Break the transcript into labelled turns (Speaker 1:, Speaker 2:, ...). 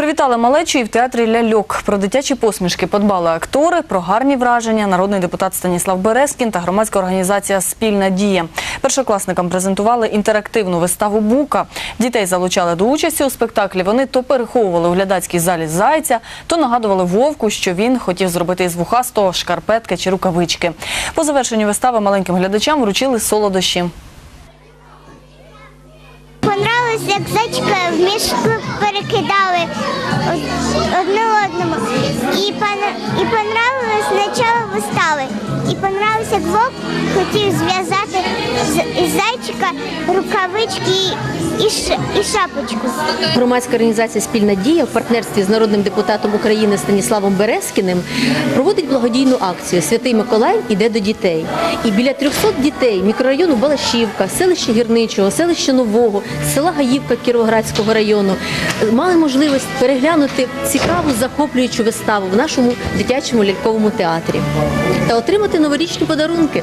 Speaker 1: Привітали малечу і в театрі Ляльок. Про дитячі посмішки подбали актори, про гарні враження народний депутат Станіслав Березкін та громадська організація Спільна дія. Першокласникам презентували інтерактивну виставу Бука. Дітей залучали до участі у спектаклі. Вони то переховували у глядацькій залі зайця, то нагадували вовку, що він хотів зробити із вухастого шкарпетки чи рукавички. По завершенню вистави маленьким глядачам вручили солодощі.
Speaker 2: Понравилось, як зайчика в мішку перекидали од- одне одному. І, пон- і понравилось спочатку вистави. І понравився блок, хотів зв'язати зайчика рукавички і, ш- і шапочку.
Speaker 3: Громадська організація Спільна дія в партнерстві з народним депутатом України Станіславом Березкіним проводить благодійну акцію Святий Миколай іде до дітей. І біля 300 дітей мікрорайону Балашівка, селища Гірничого, селища Нового, села Гаївка Кіровоградського району мали можливість переглянути цікаву захоплюючу виставу в нашому дитячому ляльковому театрі та отримати новорічні подарунки.